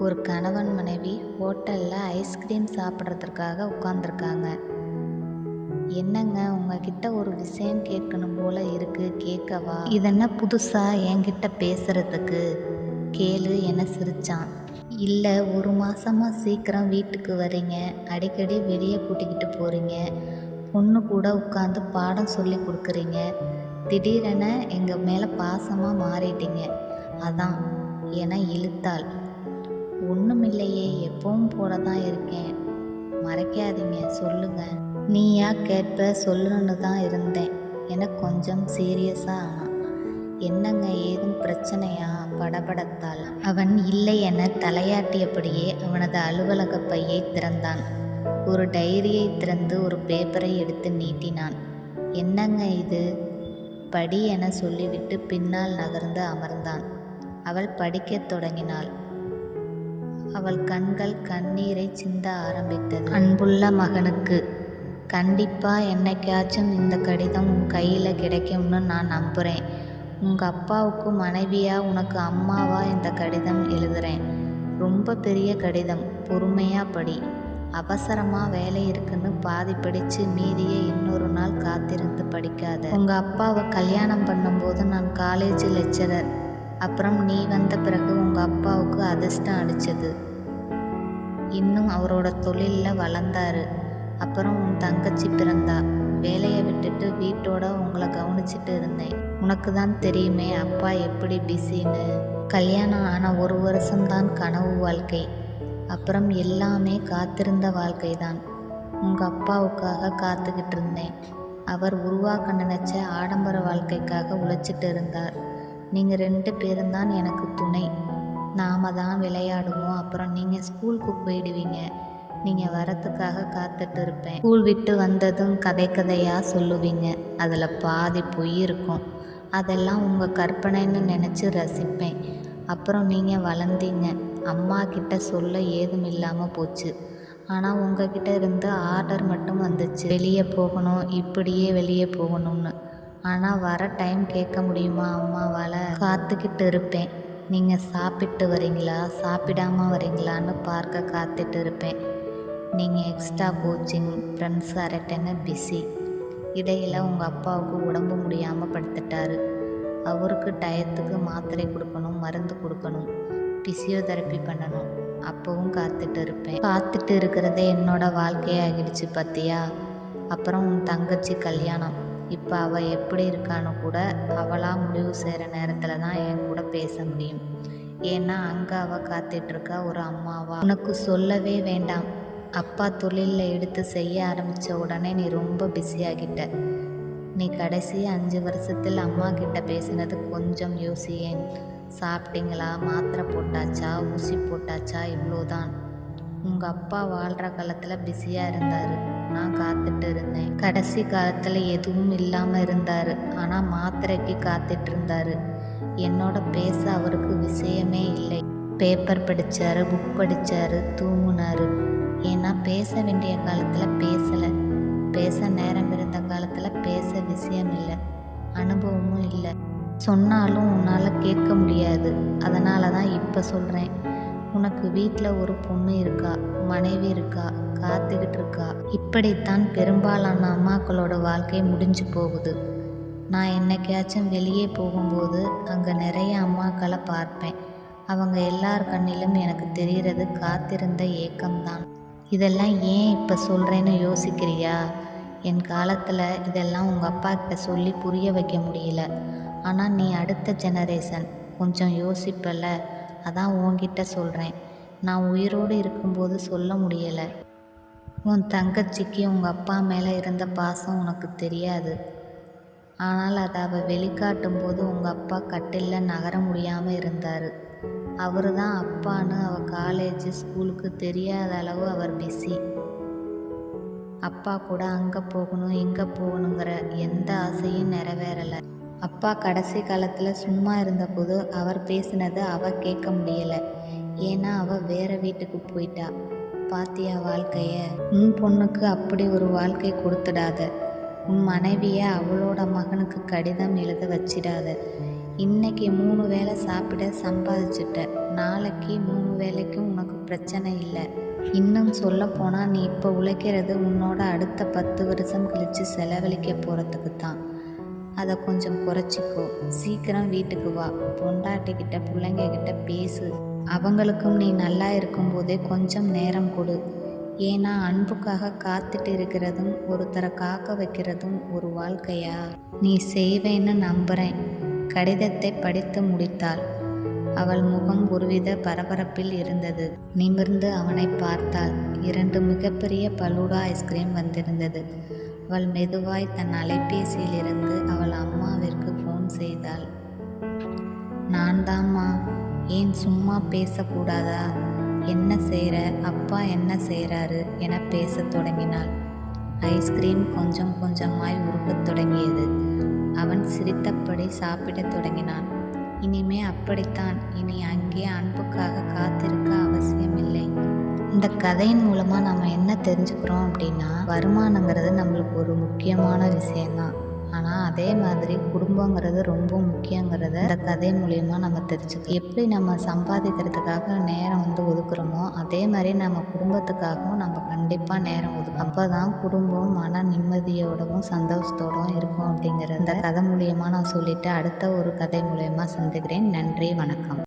ஒரு கணவன் மனைவி ஹோட்டலில் ஐஸ்கிரீம் சாப்பிட்றதுக்காக உட்காந்துருக்காங்க என்னங்க உங்ககிட்ட ஒரு விஷயம் கேட்கணும் போல இருக்கு கேட்கவா இதென்ன புதுசாக என்கிட்ட பேசுறதுக்கு? கேளு என சிரிச்சான். இல்லை ஒரு மாதமாக சீக்கிரம் வீட்டுக்கு வரீங்க. அடிக்கடி வெளியே கூட்டிக்கிட்டு போகிறீங்க பொண்ணு கூட உட்காந்து பாடம் சொல்லி கொடுக்குறீங்க. திடீரென எங்கள் மேலே பாசமாக மாறிட்டீங்க. அதான் என இழுத்தாள். ஒன்றுமில்லையே எப்பவும் போல தான் இருக்கேன். மறைக்காதீங்க சொல்லுங்க. நீயா கேட்ப சொல்லணும்னு தான் இருந்தேன். என கொஞ்சம் சீரியஸாக ஆனான் என்னங்க ஏதும் பிரச்சனையா? படபடத்தாள் அவன் இல்லை என தலையாட்டியபடியே அவனது அலுவலக பையை திறந்தான். ஒரு டைரியை திறந்து ஒரு பேப்பரை எடுத்து நீட்டினான். என்னங்க இது? படி என சொல்லிவிட்டு பின்னால் நகர்ந்து அமர்ந்தான். அவள் படிக்கத் தொடங்கினாள். அவள் கண்கள் கண்ணீரை சிந்த ஆரம்பித்தது. அன்புள்ள மகனுக்கு கண்டிப்பாக என்னைக்காச்சும் இந்த கடிதம் உன் கையில் கிடைக்கும்னு நான் நம்புகிறேன் உங்கள் அப்பாவுக்கு மனைவியா உனக்கு அம்மாவா இந்த கடிதம் எழுதுகிறேன் ரொம்ப பெரிய கடிதம் பொறுமையாக படி. அவசரமாக வேலை இருக்குன்னு பாதி படித்து மீதியை இன்னொரு நாள் காத்திருந்து படிக்காத. உங்கள் அப்பாவை கல்யாணம் பண்ணும்போது நான் காலேஜ் லெக்சரர். அப்புறம் நீ வந்த பிறகு உங்கள் அப்பாவுக்கு அதிர்ஷ்டம் அடித்தது இன்னும் அவரோட தொழிலில் வளர்ந்தாரு. அப்புறம் உன் தங்கச்சி பிறந்தா. வேலையை விட்டுட்டு வீட்டோட உங்களை கவனிச்சிட்டு இருந்தேன். உனக்கு தான் தெரியுமே அப்பா எப்படி பிஸின்னு. கல்யாணம் ஆன ஒரு வருஷம்தான் கனவு வாழ்க்கை. அப்புறம் எல்லாமே காத்திருந்த வாழ்க்கை தான் உங்கள் அப்பாவுக்காக காத்துக்கிட்டு இருந்தேன். அவர் உருவாக்க நினச்ச ஆடம்பர வாழ்க்கைக்காக உழைச்சிட்டு இருந்தார். நீங்கள் ரெண்டு பேரும் தான் எனக்கு துணை. நாம தான் விளையாடுவோம். அப்புறம் நீங்கள் ஸ்கூலுக்கு போயிடுவீங்க. நீங்கள் வரத்துக்காக காத்துட்டு இருப்பேன். ஸ்கூல் விட்டு வந்ததும் கதை கதையாக சொல்லுவீங்க. அதில் பாதி பொய் இருக்கும். அதெல்லாம் உங்கள் கற்பனைன்னு நினச்சி ரசிப்பேன். அப்புறம் நீங்கள் வளர்ந்தீங்க அம்மா கிட்ட சொல்ல ஏதும் இல்லாமல் போச்சு. ஆனால் உங்ககிட்ட இருந்து ஆர்டர் மட்டும் வந்துச்சு. வெளியே போகணும். இப்படியே வெளியே போகணும்னு. ஆனால் வர டைம் கேட்க முடியுமா அம்மாவால்? காத்துக்கிட்டு இருப்பேன். நீங்கள் சாப்பிட்டு வரீங்களா? சாப்பிடாம வரீங்களான்னு பார்க்க காத்துட்டு இருப்பேன். நீங்கள் எக்ஸ்ட்ரா கோச்சிங் ஃப்ரெண்ட்ஸ் அரட்டன்னு பிஸி இடையில் உங்கள் அப்பாவுக்கு உடம்பு முடியாமல் படுத்துட்டாரு. அவருக்கு டயத்துக்கு மாத்திரை கொடுக்கணும் மருந்து கொடுக்கணும் பிசியோதெரப்பி பண்ணணும். அப்போவும் காத்துட்டு இருப்பேன். காத்துட்டு இருக்கிறதே என்னோட வாழ்க்கையாகிடுச்சு பார்த்தியா அப்புறம் உன் தங்கச்சி கல்யாணம். இப்போ அவள் எப்படி இருக்கான்னு கூட அவளாக முடிவு செய்கிற நேரத்தில் தான் என் கூட பேச முடியும். ஏன்னா அங்கே அவள் காத்துட்ருக்கா ஒரு அம்மாவா? உனக்கு சொல்லவே வேண்டாம். அப்பா தொழிலில் எடுத்து செய்ய ஆரம்பித்த உடனே நீ ரொம்ப பிஸியாகிட்ட நீ கடைசி அஞ்சு வருஷத்தில் அம்மா கிட்ட பேசினது கொஞ்சம் யோசியேன். சாப்பிட்டீங்களா? மாத்திரை போட்டாச்சா? ஊசி போட்டாச்சா? இவ்வளோதான் உங்கள் அப்பா வாழ்கிற காலத்தில் பிஸியாக இருந்தார். நான் காத்துட்டு இருந்தேன். கடைசி காலத்தில் எதுவும் இல்லாமல் இருந்தார். ஆனால் மாத்திரைக்கு காத்துட்டு இருந்தார். என்னோட பேச அவருக்கு விஷயமே இல்லை. பேப்பர் படித்தார் புக் படித்தார் தூங்குனார். ஏன்னா பேச வேண்டிய காலத்தில் பேசலை. பேச நேரம் இருந்த காலத்தில் பேச விஷயம் இல்லை. அனுபவமும் இல்லை. சொன்னாலும் உன்னால் கேட்க முடியாது. அதனால தான் இப்போ சொல்கிறேன் உனக்கு வீட்டில் ஒரு பொண்ணு இருக்கா? மனைவி இருக்கா? காத்துக்கிட்டு இருக்கா? இப்படித்தான் பெரும்பாலான அம்மாக்களோட வாழ்க்கை முடிஞ்சு போகுது. நான் என்னைக்காச்சும் வெளியே போகும்போது அங்கே நிறைய அம்மாக்களை பார்ப்பேன். அவங்க எல்லார் கண்ணிலும் எனக்கு தெரிகிறது காத்திருந்த ஏக்கம்தான். இதெல்லாம் ஏன் இப்போ சொல்கிறேன்னு யோசிக்கிறியா? என் காலத்தில் இதெல்லாம் உங்கள் அப்பா கிட்ட சொல்லி புரிய வைக்க முடியல. ஆனால் நீ அடுத்த ஜெனரேஷன் கொஞ்சம் யோசிப்பல அதான் உன்கிட்ட சொல்கிறேன் நான் உயிரோடு இருக்கும்போது சொல்ல முடியலை. உன் தங்கச்சிக்கு உங்கள் அப்பா மேலே இருந்த பாசம் உனக்கு தெரியாது. ஆனால் அதை அவள் வெளிக்காட்டும் போது உங்கள் அப்பா கட்டிலில் நகர முடியாமல் இருந்தார். அவர் தான் அப்பான்னு அவள் காலேஜ் ஸ்கூலுக்கு தெரியாத அளவு அவர் பிஸி அப்பா கூட அங்கே போகணும் இங்கே போகணுங்கிற எந்த ஆசையும் நிறைவேறலை. அப்பா கடைசி காலத்தில் சும்மா இருந்தபோது அவர் பேசினது அவ கேட்க முடியலை. ஏன்னா அவள் வேற வீட்டுக்கு போயிட்டா. பாத்தியா வாழ்க்கைய? உன் பொண்ணுக்கு அப்படி ஒரு வாழ்க்கை கொடுத்துடாத. உன் மனைவியை அவளோட மகனுக்கு கடிதம் எழுத வச்சிடாத. இன்னைக்கு மூணு வேளை சாப்பிட சம்பாதிச்சிட்ட. நாளைக்கு மூணு வேளைக்கும் உனக்கு பிரச்சனை இல்லை. இன்னும் சொல்லப்போனால் நீ இப்போ உழைக்கிறது உன்னோட அடுத்த பத்து வருஷம் கழித்து செலவழிக்க போகிறதுக்கு தான் அதை கொஞ்சம் குறைச்சிக்கோ. சீக்கிரம் வீட்டுக்கு வா. பொண்டாட்டிக்கிட்ட பிள்ளைங்க கிட்ட பேசு. அவங்களுக்கும் நீ நல்லா இருக்கும்போதே கொஞ்சம் நேரம் கொடு. ஏன்னா அன்புக்காக காத்துட்டு இருக்கிறதும் ஒருத்தரை காக்க வைக்கிறதும் ஒரு வாழ்க்கையா? நீ செய்வேன்னு நம்புகிறேன் கடிதத்தை படித்து முடித்தாள். அவள் முகம் ஒருவித பரபரப்பில் இருந்தது. நிமிர்ந்து அவனை பார்த்தாள். இரண்டு மிகப்பெரிய பலூடா ஐஸ்கிரீம் வந்திருந்தது. அவள் மெதுவாய் தன் அலைபேசியிலிருந்து அவள் அம்மாவிற்கு ஃபோன் செய்தாள். நான் தாம்மா ஏன் சும்மா பேசக்கூடாதா? என்ன செய்கிற அப்பா என்ன செய்கிறாரு என பேசத் தொடங்கினாள். ஐஸ்கிரீம் கொஞ்சம் கொஞ்சமாய் உருகத் தொடங்கியது. அவன் சிரித்தபடி சாப்பிடத் தொடங்கினான். இனிமே அப்படித்தான். இனி அங்கே அன்புக்காக காத்திருக்க அவசியமில்லை. இந்த கதையின் மூலமாக நம்ம என்ன தெரிஞ்சுக்கிறோம் அப்படின்னா வருமானங்கிறது நம்மளுக்கு ஒரு முக்கியமான விஷயம்தான். ஆனால் அதே மாதிரி குடும்பங்கிறது ரொம்ப முக்கியங்கிறத இந்த கதை மூலயமா நம்ம தெரிஞ்சுக்கணும் எப்படி நம்ம சம்பாதிக்கிறதுக்காக நேரம் வந்து ஒதுக்குறோமோ அதே மாதிரி நம்ம குடும்பத்துக்காகவும் நம்ம கண்டிப்பாக நேரம் ஒதுக்கும் அப்போ தான் குடும்பம் மன நிம்மதியோடவும் சந்தோஷத்தோடவும் இருக்கும் அப்படிங்கிறத இந்த கதை மூலியமாக நான் சொல்லிவிட்டு அடுத்த ஒரு கதை மூலயமா சந்திக்கிறேன். நன்றி வணக்கம்.